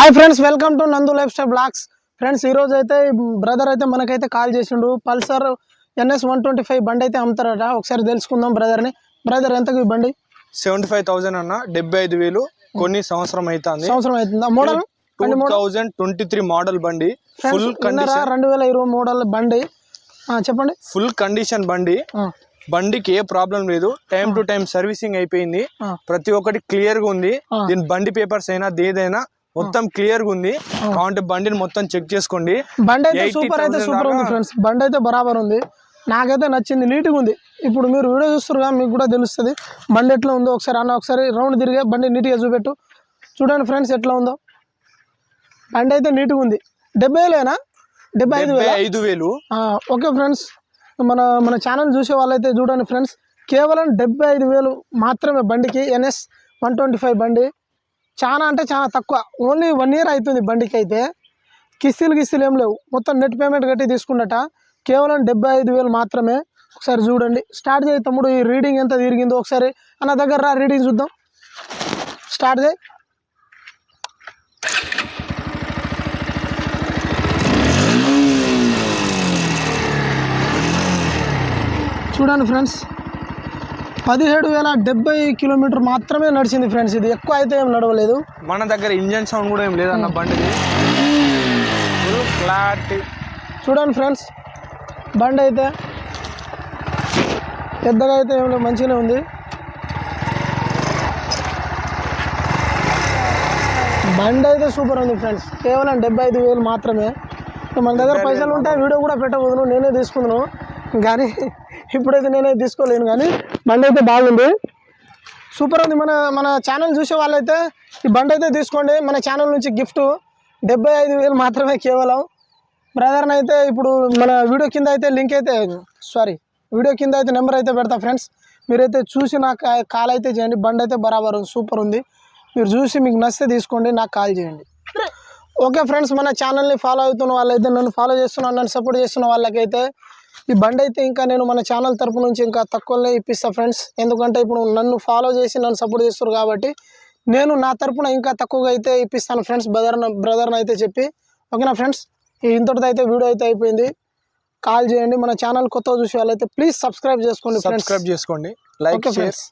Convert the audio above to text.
Hi friends welcome to Nandu lifestyle blogs friends ఈ రోజు అయితే బ్రదర్ అయితే మనకైతే కాల్ చేసిండు. Pulsar NS one twenty five బండి అయితే అమ్ముతారట. ఒకసారి తెలుసుకుందాం బ్రదర్ని బ్రదర్ ఎంతకు ఈ బండి? సెవెంటీ ఫైవ్ థౌసండ్ అన్న. డెబ్బై ఐదు వేలు కొన్ని సంవత్సరం అవుతుంది సంవత్సరం అవుతుందా? Model two thousand twenty three model బండి. ఫుల్ విన్నరా? రెండు వేల ఇరవై మోడల్ బండి. చెప్పండి. ఫుల్ కండిషన్ బండి. బండికి ఏ ప్రాబ్లం లేదు. టైం టు టైం సర్వీసింగ్ అయిపోయింది. ప్రతి ఒక్కటి క్లియర్గా ఉంది. దీని బండి పేపర్స్ అయినా దేదైనా మొత్తం క్లియర్గా ఉంది కాబట్టి బండిని మొత్తం చెక్ చేసుకోండి. బండి అయితే 80,000 సూపర్ అయితే సూపర్ ఉంది ఫ్రెండ్స్. బండి అయితే బరాబర్ ఉంది. నాకైతే నచ్చింది నీట్గా ఉంది. ఇప్పుడు మీరు వీడియో చూస్తున్నారు కదా, మీకు కూడా తెలుస్తుంది. బండి ఎట్లా ఉందో ఒకసారి అన్న ఒకసారి రౌండ్ తిరిగే బండి నీట్గా చూపెట్టు. చూడండి ఫ్రెండ్స్ ఎట్లా ఉందో. బండి అయితే నీట్గా ఉంది. డెబ్బై వేలేనా? డెబ్బై ఐదు వేల? ఐదు వేలు. Okay friends. మన మన ఛానల్ చూసే వాళ్ళైతే చూడండి ఫ్రెండ్స్. కేవలం డెబ్బై ఐదు వేలు మాత్రమే బండికి. ఎన్ఎస్ వన్ ట్వంటీ ఫైవ్ బండి. చాలా అంటే చాలా తక్కువ. ఓన్లీ వన్ ఇయర్ అవుతుంది బండికి అయితే కిస్తీలు కిస్తీలు ఏం లేవు. మొత్తం నెట్ పేమెంట్ కట్టి తీసుకున్నట. కేవలం డెబ్బై ఐదు వేలు మాత్రమే. ఒకసారి చూడండి. స్టార్ట్ చేయి తమ్ముడు ఈ రీడింగ్ ఎంత తిరిగిందో ఒకసారి. అన్న దగ్గర రా రీడింగ్ చూద్దాం. స్టార్ట్ చేయి. చూడండి ఫ్రెండ్స్. పదిహేడు వేల డెబ్బై కిలోమీటర్ మాత్రమే నడిచింది ఫ్రెండ్స్ ఇది. ఎక్కువ అయితే ఏం నడవలేదు. మన దగ్గర ఇంజన్ సౌండ్ కూడా ఏం లేదన్న బండిది. ఫుల్ ఫ్లాట్ చూడండి ఫ్రెండ్స్ బండి అయితే పెద్దగా అయితే ఏం లేదు మంచిగానే ఉంది. బండి అయితే సూపర్ ఉంది ఫ్రెండ్స్ కేవలం డెబ్బై ఐదు వేలు మాత్రమే. మన దగ్గర పైసలు ఉంటే వీడియో కూడా పెట్టబోదును నేనే తీసుకుందును. కానీ ఇప్పుడైతే నేనే తీసుకోలేను కానీ బండి అయితే బాగుంది. సూపర్ ఉంది. మన మన ఛానల్ చూసే వాళ్ళైతే ఈ బండి అయితే తీసుకోండి. మన ఛానల్ నుంచి గిఫ్ట్ డెబ్బై ఐదు వేలు మాత్రమే కేవలం. బ్రదర్ని అయితే ఇప్పుడు మన వీడియో కింద అయితే లింక్ అయితే సారీ వీడియో కింద అయితే నెంబర్ అయితే పెడతా ఫ్రెండ్స్ మీరైతే చూసి నాకు కాల్ అయితే చేయండి. బండి అయితే బరాబర్ ఉంది. సూపర్ ఉంది. మీరు చూసి మీకు నచ్చితే తీసుకోండి. నాకు కాల్ చేయండి. ఓకే ఫ్రెండ్స్ మన ఛానల్ని ఫాలో అవుతున్న వాళ్ళైతే నన్ను ఫాలో చేస్తున్న నన్ను సపోర్ట్ చేస్తున్న వాళ్ళకైతే ఈ బండి అయితే ఇంకా నేను మన ఛానల్ తరపు నుంచి ఇంకా తక్కువలో ఇప్పిస్తా ఫ్రెండ్స్. ఎందుకంటే ఇప్పుడు నన్ను ఫాలో చేసి నన్ను సపోర్ట్ చేస్తారు కాబట్టి నేను నా తరపున ఇంకా తక్కువగా అయితే ఇప్పిస్తాను ఫ్రెండ్స్. బ్రదర్ బ్రదర్ని అయితే చెప్పి. ఓకేనా ఫ్రెండ్స్? ఇంతటితో అయితే వీడియో అయితే అయిపోయింది. కాల్ చేయండి. మన ఛానల్ కొత్తగా చూసే వాళ్ళైతే ప్లీజ్ సబ్స్క్రైబ్ చేసుకోండి సబ్స్క్రైబ్ చేసుకోండి. Like friends.